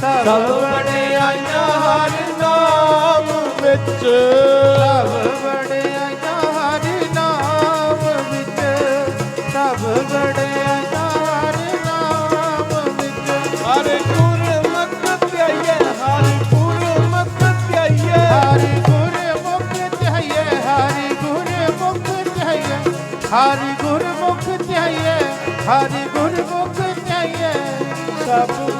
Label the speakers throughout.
Speaker 1: ਸਭ ਵਡਿਆਈਆਂ ਹਰ ਨਾਮ ਵਿੱਚ
Speaker 2: ਸਭ ਵਡਿਆਈਆਂ ਹਰ ਨਾਮ ਵਿੱਚ ਸਭ ਵਡਿਆਈਆਂ ਹਰਿ ਨਾਮ ਵਿੱਚ
Speaker 1: ਹਰ ਗੁਰਮੁਖ ਧਿਆਈਏ ਹਰ ਗੁਰਮੁਖ ਧਿਆਈਏ
Speaker 2: ਹਰਿ ਗੁਰਮੁਖ ਧਿਆਈਏ ਹਰਿ ਗੁਰਮੁਖ ਧਿਆਈਏ ਹਰਿ ਗੁਰਮੁਖ ਧਿਆਈਏ ਹਰਿ ਗੁਰਮੁਖ ਧਿਆਈਏ
Speaker 1: ਸਭ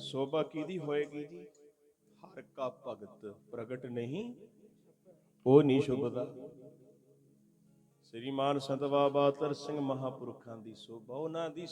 Speaker 1: ਸੋਭਾ ਕਿਹਦੀ ਹੋਏਗੀ? ਜੀ ਹਰ ਕਾ ਭਗਤ ਪ੍ਰਗਟ ਨਹੀਂ, ਉਹ ਨਹੀਂ ਸੋਭਦਾ। ਸ੍ਰੀਮਾਨ ਸੰਤ ਬਾਬਾ ਅਤਰ ਸਿੰਘ ਮਹਾਪੁਰਖਾਂ ਦੀ ਸੋਭਾ, ਉਹਨਾਂ ਦੀ